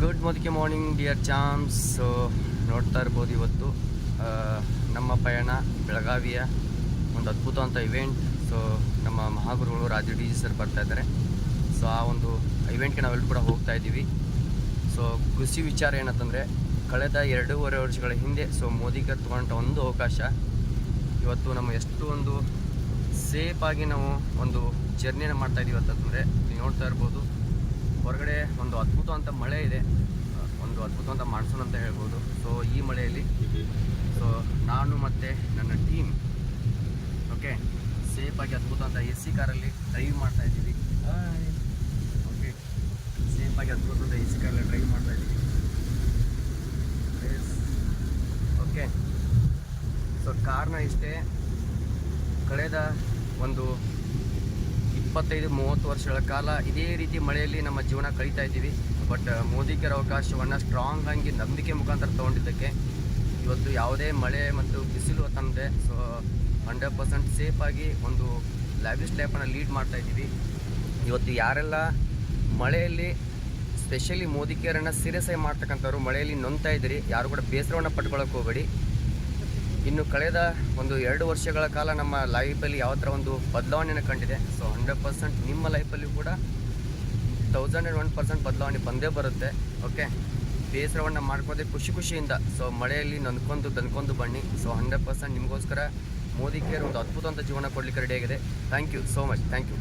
Good ಮೊದಲಿಗೆ morning dear champs ನೋಡ್ತಾ ಇರ್ಬೋದು ಇವತ್ತು. ನಮ್ಮ ಪಯಣ, ಬೆಳಗಾವಿಯ ಒಂದು ಅದ್ಭುತವಂಥ ಇವೆಂಟ್ ಸೊ ನಮ್ಮ ಮಹಾಗುರುಗಳು ರಾಜು ಡಿ ಜಿ ಸರ್ ಬರ್ತಾ ಇದ್ದಾರೆ. ಸೊ ಆ ಒಂದು ಇವೆಂಟ್ಗೆ ನಾವೆಲ್ಲರೂ ಕೂಡ ಹೋಗ್ತಾ ಇದ್ದೀವಿ. ಸೊ ಖುಷಿ ವಿಚಾರ ಏನಂತಂದರೆ, ಕಳೆದ ಎರಡೂವರೆ ವರ್ಷಗಳ ಹಿಂದೆ ಸೊ ಮೋದಿಗೆ ತಗೊಂಡ ಒಂದು ಅವಕಾಶ. ಇವತ್ತು ನಮ್ಮ ಎಷ್ಟು ಒಂದು ಸೇಫಾಗಿ ನಾವು ಒಂದು ಜರ್ನಿನ ಮಾಡ್ತಾ ಇದೀವಿ ಅಂತಂದರೆ, ನೀವು ನೋಡ್ತಾ ಇರ್ಬೋದು. ಹೊರಗಡೆ ಒಂದು ಅದ್ಭುತವಂತ ಮಳೆ ಇದೆ. ಒಂದು ಅದ್ಭುತವಂತ ಮಾನ್ಸೂನ್ ಅಂತ ಹೇಳ್ಬೋದು. ಸೊ ಈ ಮಳೆಯಲ್ಲಿ ಸೊ ನಾನು ಮತ್ತು ನನ್ನ ಟೀಮ್ ಓಕೆ ಸೇಫಾಗಿ ಅದ್ಭುತವಂತ ಎ ಸಿ ಕಾರಲ್ಲಿ ಡ್ರೈವ್ ಮಾಡ್ತಾ ಇದ್ದೀವಿ. ಓಕೆ ಸೇಫಾಗಿ ಅದ್ಭುತವಂತ ಎ ಸಿ ಕಾರಲ್ಲಿ ಡ್ರೈವ್ ಮಾಡ್ತಾ ಇದ್ದೀವಿ. ಓಕೆ ಸೊ ಕಾರ್ನ ಇಷ್ಟೇ ಕಳೆದ ಒಂದು ಇಪ್ಪತ್ತೈದು, ಮೂವತ್ತು ವರ್ಷಗಳ ಕಾಲ ಇದೇ ರೀತಿ ಮಳೆಯಲ್ಲಿ ನಮ್ಮ ಜೀವನ ಕಳೀತಾ ಇದ್ದೀವಿ. ಬಟ್ ಮೋದಿಗರ ಅವಕಾಶವನ್ನು ಸ್ಟ್ರಾಂಗ್ ಆಗಿ ನಂಬಿಕೆ ಮುಖಾಂತರ ತೊಗೊಂಡಿದ್ದಕ್ಕೆ ಇವತ್ತು ಯಾವುದೇ ಮಳೆ ಮತ್ತು ಬಿಸಿಲು ತಂದೆ ಸೊ ಹಂಡ್ರೆಡ್ ಪರ್ಸೆಂಟ್ ಸೇಫಾಗಿ ಒಂದು ಲ್ಯಾವಿಶ್ ಲೈಫನ್ನು ಲೀಡ್ ಮಾಡ್ತಾ ಇದ್ದೀವಿ. ಇವತ್ತು ಯಾರೆಲ್ಲ ಮಳೆಯಲ್ಲಿ ಸ್ಪೆಷಲಿ ಮೋದಿ ಕೇರನ್ನು ಸೀರಿಯಸ್ ಆಗಿ ಮಾಡ್ತಕ್ಕಂಥವ್ರು ಮಳೆಯಲ್ಲಿ ನೊಂತಾ ಇದ್ದೀರಿ, ಯಾರು ಕೂಡ ಬೇಸರವನ್ನು ಪಟ್ಕೊಳ್ಳೋಕೆ ಹೋಗಬೇಡಿ. ಇನ್ನು ಕಳೆದ ಒಂದು ಎರಡು ವರ್ಷಗಳ ಕಾಲ ನಮ್ಮ ಲೈಫಲ್ಲಿ ಯಾವ ಥರ ಒಂದು ಬದಲಾವಣೆಯನ್ನು ಕಂಡಿದೆ. ಸೊ ಹಂಡ್ರೆಡ್ ಪರ್ಸೆಂಟ್ ನಿಮ್ಮ ಲೈಫಲ್ಲಿ ಕೂಡ ತೌಸಂಡ್ ಆ್ಯಂಡ್ ಒನ್ ಪರ್ಸೆಂಟ್ ಬದಲಾವಣೆ ಬಂದೇ ಬರುತ್ತೆ. ಓಕೆ ಬೇಸರವನ್ನು ಮಾಡ್ಕೋದೆ ಖುಷಿ ಖುಷಿಯಿಂದ. ಸೊ ಮಳೆಯಲ್ಲಿ ನೊಂದ್ಕೊಂಡು ದನ್ಕೊಂಡು ಬನ್ನಿ. ಸೊ ಹಂಡ್ರೆಡ್ ಪರ್ಸೆಂಟ್ ನಿಮಗೋಸ್ಕರ ಮೋದಿ ಕೇರ್ ಒಂದು ಅದ್ಭುತವಂತ ಜೀವನ ಕೊಡಲಿಕ್ಕೆ ರೆಡಿಯಾಗಿದೆ thank you so much thank you